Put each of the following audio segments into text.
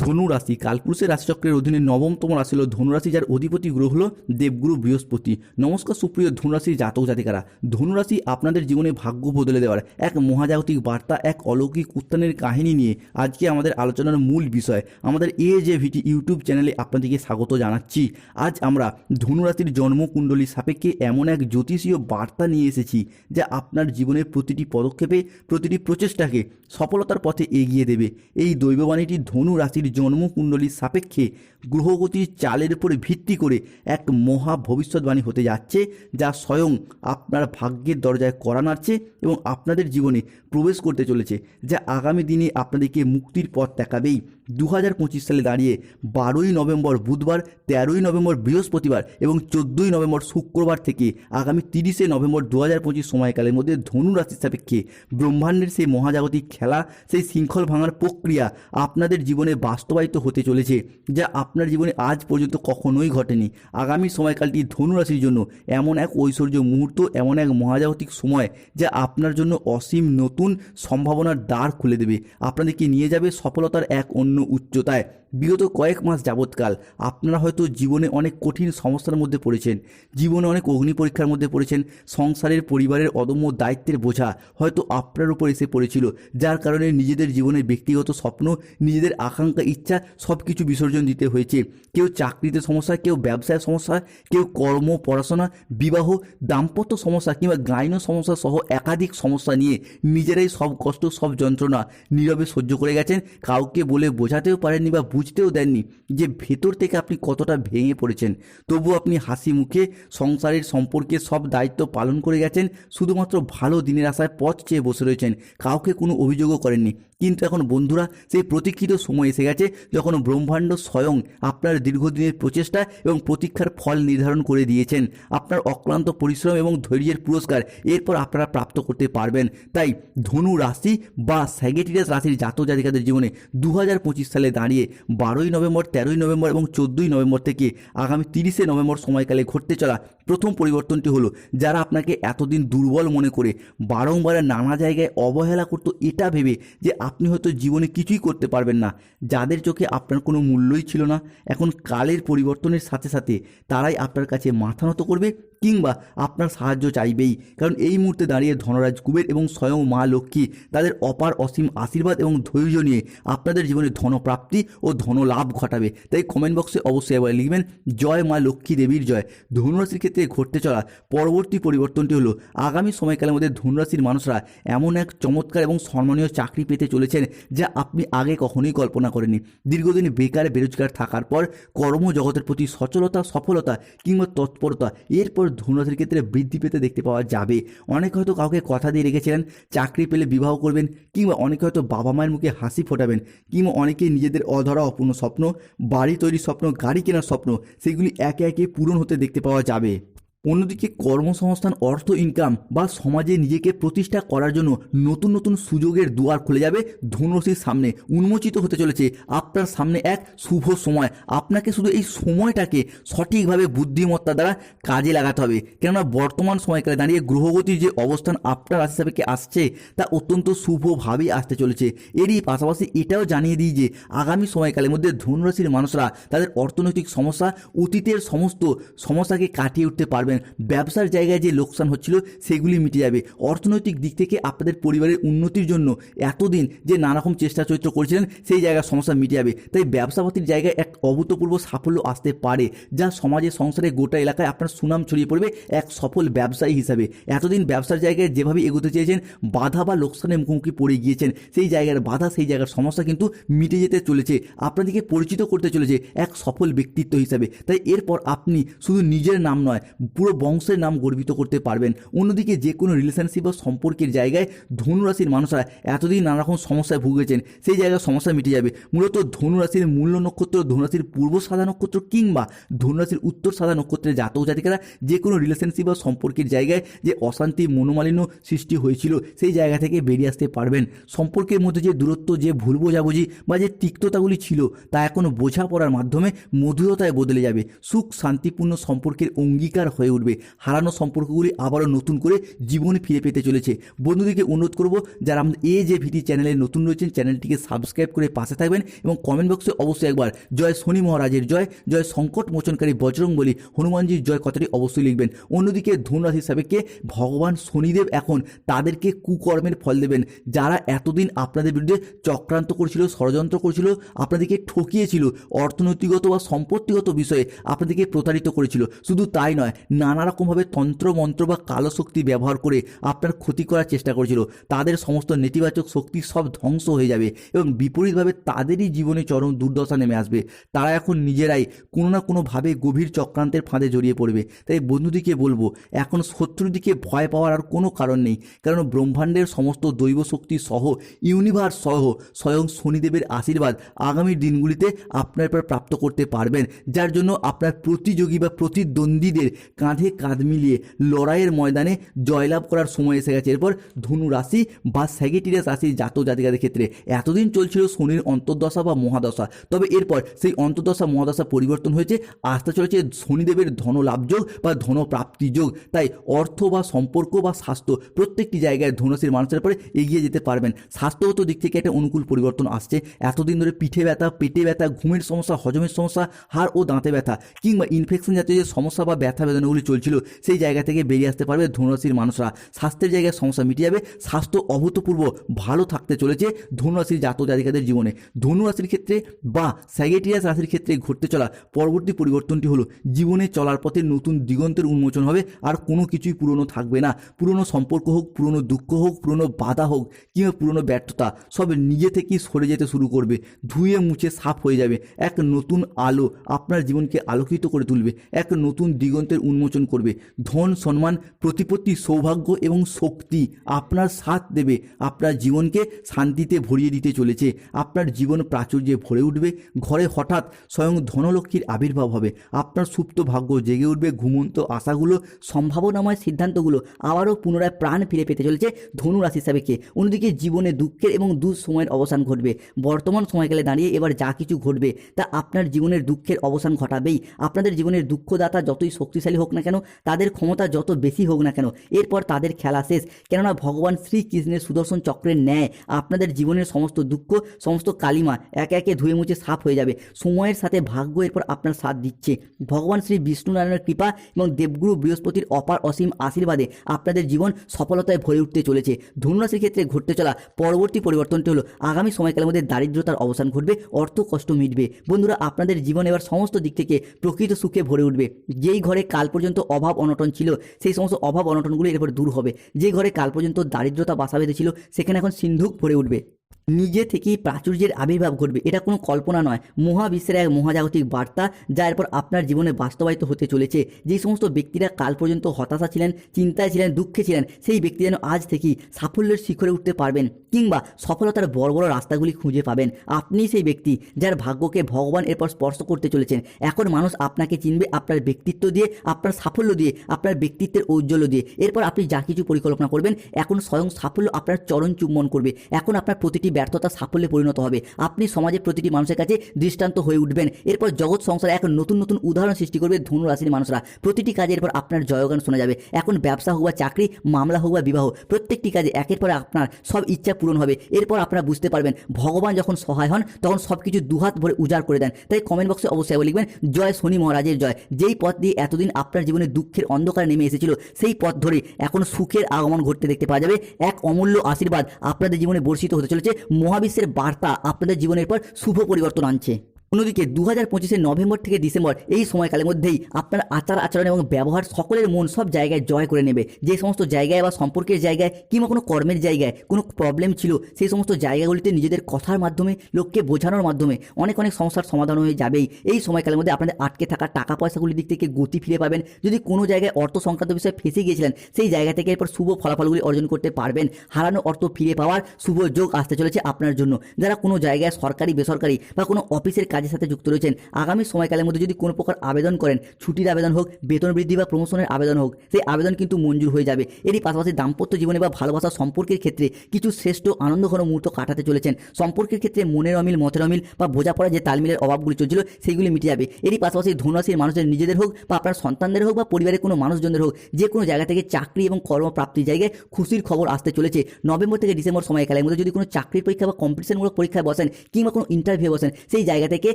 ধনু রাশি কালপুরুষের রাশিচক্রের অধীনে নবমতম রাশি হল ধনুরাশি, যার অধিপতি গ্রহ হল দেবগুরু বৃহস্পতি। নমস্কার, সুপ্রিয় ধনুরাশির জাতক জাতিকারা। ধনুরাশি আপনাদের জীবনে ভাগ্য বদলে দেওয়ার এক মহাজাগতিক বার্তা, এক অলৌকিক উত্থানের কাহিনী নিয়ে আজকে আমাদের আলোচনার মূল বিষয়। আমাদের এ যে ভিটি ইউটিউব চ্যানেলে আপনাদেরকে স্বাগত জানাচ্ছি। আজ আমরা ধনুরাশির জন্মকুণ্ডলী সাপেক্ষে এমন এক জ্যোতিষীয় বার্তা নিয়ে এসেছি, যা আপনার জীবনের প্রতিটি পদক্ষেপে, প্রতিটি প্রচেষ্টাকে সফলতার পথে এগিয়ে দেবে। এই দৈববাণীটি ধনু রাশির জন্মকুণ্ডলীর সাপেক্ষে গ্রহগতির চালের উপরে ভিত্তি করে এক মহা ভবিষ্যৎবাণী হতে যাচ্ছে, যা স্বয়ং আপনার ভাগ্যের দরজায় করা নাড়ছে এবং আপনাদের জীবনে প্রবেশ করতে চলেছে, যা আগামী দিনে আপনাদেরকে মুক্তির পথ দেখাবেই। দু হাজার পঁচিশ সালে দাঁড়িয়ে বারোই নভেম্বর বুধবার, তেরোই নভেম্বর বৃহস্পতিবার এবং চোদ্দোই নভেম্বর শুক্রবার থেকে আগামী তিরিশে নভেম্বর দু হাজার পঁচিশ সময়কালের মধ্যে ধনু রাশির সাপেক্ষে ব্রহ্মাণ্ডের সেই মহাজাগতিক খেলা, সেই শৃঙ্খল ভাঙার প্রক্রিয়া আপনাদের জীবনে বাস্তবায়িত হতে চলেছে, যা আপনার জীবনে আজ পর্যন্ত কখনোই ঘটেনি। আগামী সময়কালটি ধনুরাশির জন্য এমন এক ঐশ্বর্য মুহূর্ত, এমন এক মহাজাগতিক সময়, যা আপনার জন্য অসীম নতুন সম্ভাবনার দ্বার খুলে দেবে। আপনাদেরকে নিয়ে যাবে সফলতার এক অন্য উচ্চতায়। বিগত কয়েক মাস যাবৎকাল আপনারা হয়তো জীবনে অনেক কঠিন সমস্যার মধ্যে পড়েছেন, জীবনে অনেক অগ্নি পরীক্ষার মধ্যে পড়েছেন, সংসারের পরিবারের অদম্য দায়িত্বের বোঝা হয়তো আপনার উপর এসে পড়েছিল, যার কারণে নিজেদের জীবনের ব্যক্তিগত স্বপ্ন, নিজেদের আকাঙ্ক্ষা, ইচ্ছা সব কিছু বিসর্জন দিতে হয়েছে। কেউ চাকরিতে সমস্যা, কেউ ব্যবসায় সমস্যা, কেউ কর্ম, পড়াশোনা, বিবাহ, দাম্পত্য সমস্যা কিংবা গাইন সমস্যা সহ একাধিক সমস্যা নিয়ে নিজেরাই সব কষ্ট, সব যন্ত্রণা নীরবে সহ্য করে গেছেন, কাউকে বলে বোঝাতেও পারেননি বা বুঝতেও দেননি যে ভেতর থেকে আপনি কতটা ভেঙে পড়েছেন। তবু আপনি হাসি মুখে সংসারের সম্পর্কে সব দায়িত্ব পালন করে গেছেন, শুধুমাত্র ভালো দিনের আশায় পথ চেয়ে বসে রয়েছেন, কাউকে কোনো অভিযোগও করেননি। কিন্তু এখন বন্ধুরা, সেই প্রতীক্ষিত সময় এসে গেছে যখন ব্রহ্মাণ্ড স্বয়ং আপনার দীর্ঘদিনের প্রচেষ্টা এবং প্রতীক্ষার ফল নির্ধারণ করে দিয়েছেন। আপনার অক্লান্ত পরিশ্রম এবং ধৈর্যের পুরস্কার এরপর আপনারা প্রাপ্ত করতে পারবেন। তাই ধনু রাশি বা স্যাগেটিরাস রাশির জাতক জাতিকাদের জীবনে দু হাজার পঁচিশ সালে দাঁড়িয়ে বারোই নভেম্বর, তেরোই নভেম্বর এবং চোদ্দোই নভেম্বর থেকে আগামী তিরিশে নভেম্বর সময়কালে ঘটতে চলা প্রথম পরিবর্তনটি হলো, যারা আপনাকে এতদিন দুর্বল মনে করে বারংবার নানা জায়গায় অবহেলা করতো, এটা ভেবে যে আপনি হয়তো জীবনে কিছুই করতে পারবেন না। যাদের চোখে আপনার কোনো মূল্যই ছিল না, এখন কালের পরিবর্তনের সাথে সাথে তারাই আপনার কাছে মাথা নত করবে কিংবা আপনার সাহায্য চাইবেই। কারণ এই মুহূর্তে দাঁড়িয়ে ধনরাজ কুবের এবং স্বয়ং মা লক্ষ্মী তাদের অপার অসীম আশীর্বাদ এবং ধৈর্য নিয়ে আপনাদের জীবনে ধনপ্রাপ্তি ও ধনলাভ ঘটাবে। তাই কমেন্ট বক্সে অবশ্যই এবার লিখবেন, জয় মা লক্ষ্মী দেবীর জয়। ধনুরাশির ক্ষেত্রে ঘটতে চলা পরবর্তী পরিবর্তনটি হলো, আগামী সময়কালের মধ্যে ধনুরাশির মানুষরা এমন এক চমৎকার এবং সম্মানীয় চাকরি পেতে চলেছেন যা আপনি আগে কখনোই কল্পনা করেনি দীর্ঘদিন বেকার, বেরোজগার থাকার পর কর্মজগতের প্রতি সচলতা, সফলতা কিংবা তৎপরতা, এরপর ধনুরাশির ক্ষেত্রে বৃদ্ধি পেতে দেখতে পাওয়া যাবে। অনেকে হয়তো কাউকে কথা দিয়ে রেখেছিলেন, চাকরি পেলে বিবাহ করবেন, কিংবা অনেকে হয়তো বাবা মায়ের মুখে হাসি ফোটাবেন, কিংবা অনেকেই নিজেদের অধরা অপূর্ণ স্বপ্ন, বাড়ি তৈরির স্বপ্ন, গাড়ি কেনার স্বপ্ন, সেগুলি একে একে পূরণ হতে দেখতে পাওয়া যাবে। অন্যদিকে কর্মসংস্থান, অর্থ ইনকাম বা সমাজে নিজেকে প্রতিষ্ঠা করার জন্য নতুন নতুন সুযোগের দুয়ার খুলে যাবে ধনুরাশির সামনে। উন্মোচিত হতে চলেছে আপনার সামনে এক শুভ সময়। আপনাকে শুধু এই সময়টাকে সঠিকভাবে বুদ্ধিমত্তা দ্বারা কাজে লাগাতে হবে। কেননা বর্তমান সময়কালে দাঁড়িয়ে গ্রহগতির যে অবস্থান আপনার রাশি সাপেক্ষে আসছে, তা অত্যন্ত শুভভাবেই আসতে চলেছে। এরই পাশাপাশি এটাও জানিয়ে দিই যে, আগামী সময়কালের মধ্যে ধনুরাশির মানুষরা তাদের অর্থনৈতিক সমস্যা, অতীতের সমস্ত সমস্যাকে কাটিয়ে উঠতে পারবেন ব্যবসার জায়গায় যে লোকসান হচ্ছিল, সেগুলি মিটে যাবে। অর্থনৈতিক দিক থেকে আপনাদের পরিবারের উন্নতির জন্য এতদিন যে নানারকম চেষ্টা চরিত্র করেছিলেন, সেই জায়গার সমস্যা মিটে যাবে। তাই ব্যবসাপাতির জায়গায় এক অভূতপূর্ব সাফল্য আসতে পারে, যা সমাজে সংসারে গোটা এলাকায় আপনার সুনাম ছড়িয়ে পড়বে এক সফল ব্যবসায়ী হিসাবে। এতদিন ব্যবসার জায়গায় যেভাবে এগোতে চেয়েছেন, বাধা বা লোকসানের মুখোমুখি পড়ে গিয়েছেন, সেই জায়গার বাধা, সেই জায়গার সমস্যা কিন্তু মিটে যেতে চলেছে, আপনাদেরকে পরিচিত করতে চলেছে এক সফল ব্যক্তিত্ব হিসাবে। তাই এরপর আপনি শুধু নিজের নাম নয়, পুরো বংশের নাম গর্বিত করতে পারবেন। অন্যদিকে যে কোনো রিলেশনশিপ বা সম্পর্কের জায়গায় ধনুরাশির মানুষরা এতদিন নানারকম সমস্যায় ভুগেছেন, সেই জায়গায় সমস্যা মিটে যাবে। মূলত ধনুরাশির মূল্য নক্ষত্র, ধনুরাশির পূর্ব সাদা নক্ষত্র কিংবা ধনুরাশির উত্তর সাদা নক্ষত্রের জাতক জাতিকারা যে কোনো রিলেশনশিপ বা সম্পর্কের জায়গায় যে অশান্তি, মনোমালিন্য সৃষ্টি হয়েছিল, সেই জায়গা থেকে বেরিয়ে আসতে পারবেন। সম্পর্কের মধ্যে যে দূরত্ব, যে ভুল বোঝাবুঝি বা যে তিক্ততাগুলি ছিল, তা এখন বোঝাপড়ার মাধ্যমে মধুরতায় বদলে যাবে। সুখ, শান্তিপূর্ণ সম্পর্কের অঙ্গীকার হয়ে হয়ে উঠবে। হারানো সম্পর্কগুলি আবারও নতুন করে জীবনে ফিরে পেতে চলেছে। বন্ধুদেরকে অনুরোধ করব, যারা আমাদের এ যে ভিটি চ্যানেলে নতুন রয়েছেন, চ্যানেলটিকে সাবস্ক্রাইব করে পাশে থাকবেন এবং কমেন্ট বক্সে অবশ্যই একবার জয় শনি মহারাজের জয় জয় সংকট মোচনকারী বজরং বলি হনুমানজির জয় কথাটি অবশ্যই লিখবেন। অন্যদিকে ধনুরাশি সাবেককে ভগবান শনিদেব এখন তাদেরকে কুকর্মের ফল দেবেন। যারা এতদিন আপনাদের বিরুদ্ধে চক্রান্ত করছিল, ষড়যন্ত্র করছিল, আপনাদেরকে ঠকিয়েছিল অর্থনৈতিকগত বা সম্পত্তিগত বিষয়ে আপনাদেরকে প্রতারিত করেছিল। শুধু তাই নয় নানা রকমভাবে তন্ত্র মন্ত্র বা কালো শক্তি ব্যবহার করে আপনার ক্ষতি করার চেষ্টা করেছিল। তাদের সমস্ত নেতিবাচক শক্তি সব ধ্বংস হয়ে যাবে এবং বিপরীতভাবে তাদেরই জীবনে চরম দুর্দশা নেমে আসবে। তারা এখন নিজেরাই কোনো না কোনোভাবে গভীর চক্রান্তের ফাঁদে জড়িয়ে পড়বে। তাই বন্ধুদিকে বলব, এখন শত্রুদিকে ভয় পাওয়ার আর কোনো কারণ নেই। কারণ ব্রহ্মাণ্ডের সমস্ত দৈব শক্তি সহ ইউনিভার্স সহ স্বয়ং শনিদেবের আশীর্বাদ আগামী দিনগুলিতে আপনার প্রাপ্ত করতে পারবেন। যার জন্য আপনার প্রতিযোগী বা প্রতিদ্বন্দ্বীদের কাঁধে কাঁধ মিলিয়ে লড়াইয়ের ময়দানে জয়লাভ করার সময় এসে গেছে। এরপর ধনু রাশি বা স্যাগেটিরিয়াস রাশির জাতক জাতিকাদের ক্ষেত্রে এতদিন চলছিল শনির অন্তর্দশা বা মহাদশা। তবে এরপর সেই অন্তর্দশা, মহাদশা পরিবর্তন হয়েছে। আসতে চলেছে শনিদেবের ধনলাভযোগ বা ধনপ্রাপ্তি যোগ। তাই অর্থ বা সম্পর্ক বা স্বাস্থ্য প্রত্যেকটি জায়গায় ধনুরাশির মানুষের পরে এগিয়ে যেতে পারবেন। স্বাস্থ্যগত দিক থেকে একটা অনুকূল পরিবর্তন আসছে। এতদিন ধরে পিঠে ব্যথা, পেটে ব্যথা, ঘুমের সমস্যা, হজমের সমস্যা, হাড় ও দাঁতে ব্যথা কিংবা ইনফেকশন জাতীয় যে সমস্যা বা ব্যথা বেদনাগুলি চলছিল, সেই জায়গা থেকে বেরিয়ে আসতে পারবে ধনুরাশির মানুষরা। স্বাস্থ্যের জায়গায় সমস্যা মিটে যাবে, স্বাস্থ্য অভূতপূর্ব, ভালো থাকতে চলেছে ধনুরাশির জাত জাতিকাদের জীবনে। ধনুরাশির ক্ষেত্রে বা স্যাগেটিয়াস রাশির ক্ষেত্রে ঘটতে চলা পরবর্তী পরিবর্তনটি হলো, জীবনে চলার পথে নতুন দিগন্তের উন্মোচন হবে, আর কোনো কিছুই পুরনো থাকবে না। পুরনো সম্পর্ক হোক, পুরনো দুঃখ হোক, পুরনো বাধা হোক, কিংবা পুরনো ব্যর্থতা, সব নিজে থেকেই সরে যেতে শুরু করবে, ধুয়ে মুছে সাফ হয়ে যাবে। এক নতুন আলো আপনার জীবনকে আলোকিত করে তুলবে, এক নতুন দিগন্তের উন্মোচন করবে। ধন, সম্মান, প্রতিপত্তি, সৌভাগ্য এবং শক্তি আপনার সাথ দেবে। আপনার জীবনকে শান্তিতে ভরিয়ে দিতে চলেছে। আপনার জীবন প্রাচুর্যে ভরে উঠবে। ঘরে হঠাৎ স্বয়ং ধনলক্ষ্মীর আবির্ভাব হবে। আপনার সুপ্ত ভাগ্য জেগে উঠবে। ঘুমন্ত আশাগুলো, সম্ভাবনাময় সিদ্ধান্তগুলো আবারও পুনরায় প্রাণ ফিরে পেতে চলেছে ধনু রাশি হিসাবেকে অন্যদিকে জীবনে দুঃখের এবং দুঃসময়ের অবসান ঘটবে। বর্তমান সময়কালে দাঁড়িয়ে এবার যা কিছু ঘটবে তা আপনার জীবনের দুঃখের অবসান ঘটাবেই। আপনাদের জীবনের দুঃখদাতা যতই শক্তিশালী হোক না কেন, তাদের ক্ষমতা যত বেশি হোক না কেন, এরপর তাদের খেলা শেষ। কেননা ভগবান শ্রীকৃষ্ণের সুদর্শন চক্রের ন্যায় আপনাদের জীবনের সমস্ত দুঃখ, সমস্ত কালিমা একে একে ধুয়ে মুছে সাফ হয়ে যাবে। সময়ের সাথে ভাগ্য এরপর আপনার সাথ দিচ্ছে। ভগবান শ্রী বিষ্ণু নারায়ণের কৃপা এবং দেবগুরু বৃহস্পতির অপার অসীম আশীর্বাদে আপনাদের জীবন সফলতায় ভরে উঠতে চলেছে। ধনুরাশির ক্ষেত্রে ঘটতে চলা পরবর্তী পরিবর্তনটি হলো আগামী সময়কালের মধ্যে দারিদ্রতার অবসান ঘটবে, অর্থ কষ্ট মিটবে। বন্ধুরা, আপনাদের জীবন এবার সমস্ত দিক থেকে প্রকৃত সুখে ভরে উঠবে। যেই ঘরে কাল পর্যন্ত অভাব অনটন ছিল, সেই সমস্ত অভাব অনটনগুলো এরপর দূর হবে। যে ঘরে কাল পর্যন্ত দারিদ্রতা বাসা বেঁধেছিল, সেখানে এখন সিন্ধুক ভরে উঠবে। নিজে থেকেই প্রাচুর্যের আবির্ভাব ঘটবে। এটা কোনো কল্পনা নয়। মহাবিশ্বের এক মহাজাগতিক বার্তা যা এরপর আপনার জীবনে বাস্তবায়িত হতে চলেছে। যে সমস্ত ব্যক্তিরা কাল পর্যন্ত হতাশা ছিলেন, চিন্তায় ছিলেন, দুঃখে ছিলেন, সেই ব্যক্তি যেন আজ থেকেই সাফল্যের শিখরে উঠতে পারবেন কিংবা সফলতার বড় বড় রাস্তাগুলি খুঁজে পাবেন। আপনি সেই ব্যক্তি যার ভাগ্যকে ভগবান এরপর স্পর্শ করতে চলেছেন। এখন মানুষ আপনাকে চিনবে আপনার ব্যক্তিত্ব দিয়ে, আপনার সাফল্য দিয়ে, আপনার ব্যক্তিত্বের ঔজ্জ্বল্য দিয়ে। এরপর আপনি যা কিছু পরিকল্পনা করবেন, এখন স্বয়ং সাফল্য আপনার চরণ চুম্বন করবে। এখন আপনার প্রতিটি ব্যর্থতা সাফল্যে পরিণত হবে। আপনি সমাজের প্রতিটি মানুষের কাছে দৃষ্টান্ত হয়ে উঠবেন। এরপর জগৎ সংসারে এক নতুন নতুন উদাহরণ সৃষ্টি করবে ধনু রাশির মানুষরা। প্রতিটি কাজে এরপর আপনার জয়গান শোনা যাবে। এখন ব্যবসা হোক বা চাকরি, মামলা হোক বা বিবাহ, প্রত্যেকটি কাজে একের পর আপনার সব ইচ্ছা পূরণ হবে। এরপর আপনারা বুঝতে পারবেন, ভগবান যখন সহায় হন, তখন সব কিছু দুহাত ভরে উজাড় করে দেন। তাই কমেন্ট বক্সে অবশ্যই লিখবেন, জয় শনি মহারাজের জয়। যেই পথ দিয়ে এতদিন আপনার জীবনে দুঃখের অন্ধকার নেমে এসেছিল, সেই পথ ধরে এখন সুখের আগমন ঘটতে দেখতে পাওয়া যাবে। এক অমূল্য আশীর্বাদ আপনাদের জীবনে বর্ষিত হতে চলেছে। মহাবিশ্বের বার্তা আপনাদের জীবনের পর শুভ পরিবর্তন আনছে। অন্যদিকে দু হাজার পঁচিশের নভেম্বর থেকে ডিসেম্বর এই সময়কালের মধ্যেই আপনার আচার আচরণ এবং ব্যবহার সকলের মন সব জায়গায় জয় করে নেবে। যে সমস্ত জায়গায় বা সম্পর্কের জায়গায় কিংবা কোনো কর্মের জায়গায় কোনো প্রবলেম ছিল, সেই সমস্ত জায়গাগুলিতে নিজেদের কথার মাধ্যমে, লোককে বোঝানোর মাধ্যমে অনেক অনেক সমস্যার সমাধান হয়ে যাবেই। এই সময়কালের মধ্যে আপনাদের আটকে থাকা টাকা পয়সাগুলির দিক থেকে গতি ফিরে পাবেন। যদি কোনো জায়গায় অর্থ সংক্রান্ত বিষয়ে ফেঁসে গিয়েছিলেন, সেই জায়গা থেকে এরপর শুভ ফলাফলগুলি অর্জন করতে পারবেন। হারানো অর্থ ফিরে পাওয়ার শুভ যোগ আসতে চলেছে আপনার জন্য। যারা কোনো জায়গায় সরকারি, বেসরকারি বা কোনো অফিসের কাজে কাজের সাথে যুক্ত রয়েছেন। আগামী সময়কালের মধ্যে যদি কোনো প্রকার আবেদন করেন, ছুটির আবেদন হোক, বেতন বৃদ্ধি বা প্রমোশনের আবেদন হোক, সেই আবেদন কিন্তু মঞ্জুর হয়ে যাবে। এরই পাশাপাশি দাম্পত্য জীবনে বা ভালোবাসা সম্পর্কের ক্ষেত্রে কিছু শ্রেষ্ঠ আনন্দঘন মুহূর্ত কাটাতে চলেছেন। সম্পর্কের ক্ষেত্রে মনের অমিল, মতের অমিল বা বোঝাপড়া যে তালমিলের অভাবগুলি চলছিল সেইগুলি মিটে যাবে। এরই পাশাপাশি ধনুরাশির মানুষদের নিজেদের হোক বা আপনার সন্তানদের হোক বা পরিবারের কোনো মানুষজনদের হোক, যে কোনো জায়গা থেকে চাকরি এবং কর্মপ্রাপ্তির জায়গায় খুশির খবর আসতে চলেছে। নভেম্বর থেকে ডিসেম্বর সময়কালের মধ্যে যদি কোনো চাকরির পরীক্ষা বা কম্পিটিশনমূলক পরীক্ষায় বসেন কিংবা কোনো ইন্টারভিউ বসেন, সেই জায়গা থেকে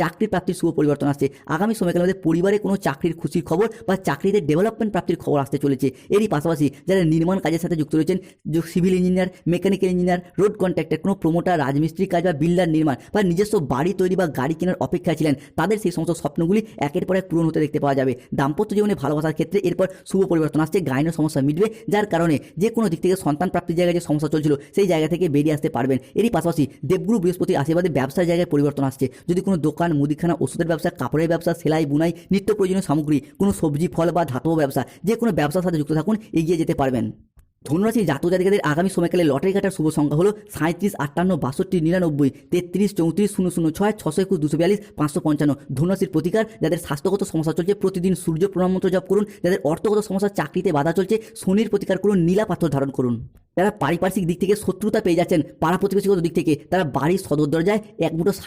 চাকরি প্রাপ্তির শুভ পরিবর্তন আসছে। আগামী সময়কালে আমাদের পরিবারে কোনো চাকরির খুশির খবর বা চাকরিতে ডেভেলপমেন্ট প্রাপ্তির খবর আসতে চলেছে। এরই পাশাপাশি যারা নির্মাণ কাজের সাথে যুক্ত রয়েছেন civil engineer mechanical engineer road contractor কোনো প্রমোটার রাজমিস্ত্রি কাজ বা বিল্ডার নির্মাণ বা নিজস্ব বাড়ি তৈরি বা গাড়ি কেনার অপেক্ষায় ছিলেন, তাদের সেই সমস্ত স্বপ্নগুলি একের পর এক পূরণ হতে দেখতে পাওয়া যাবে। দাম্পত্য জীবনে ভালোবাসার ক্ষেত্রে এরপর শুভ পরিবর্তন আসছে গাইনের সমস্যা মিটবে, যার কারণে যে কোনো দিক থেকে সন্তান প্রাপ্তির জায়গায় যে সমস্যা চলছিল, সেই জায়গা থেকে বেরিয়ে আসতে পারবেন। এরই পাশাপাশি দেবগুরু বৃহস্পতি আশীর্বাদে ব্যবসার জায়গায় পরিবর্তন আসছে। যদি কোনো দোকান, মুদিখানা, ওষুধের ব্যবসা, কাপড়ের ব্যবসা, সেলাই, বুনাই, নিত্য প্রয়োজনীয় সামগ্রী, কোনো সবজি, ফল বা ধাতব ব্যবসা, যে কোনো ব্যবসার সাথে যুক্ত থাকুন, এগিয়ে যেতে পারবেন। ধনুরাশি জাতক জাতিকাদের আগামী সময়কালে লটারি কাটার শুভ সংখ্যা হলো সাঁত্রিশ আটান্ন, বাষট্টি, নিরানব্বই, তেত্রিশ, চৌত্রিশ, শূন্য শূন্য, ছয়, ছশো একুশ, দুশো বিয়াল্লিশ, পাঁচশো পঞ্চান্ন। ধনুরাশির প্রতিকার, যাদের স্বাস্থ্যগত সমস্যা চলছে, প্রতিদিন সূর্য প্রণাম মন্ত্র জপ করুন, যাদের অর্থগত সমস্যা চাকরিতে বাধা চলছে, শনির প্রতিকার করুন, নীলা পাথর ধারণ করুন। যারা পারিপার্শ্বিক দিক থেকে শত্রুতা পেয়ে যাচ্ছেন, পাড়া প্রতিবেশীগত দিক থেকে, তারা বাড়ির সদর দরজায় এক মুঠো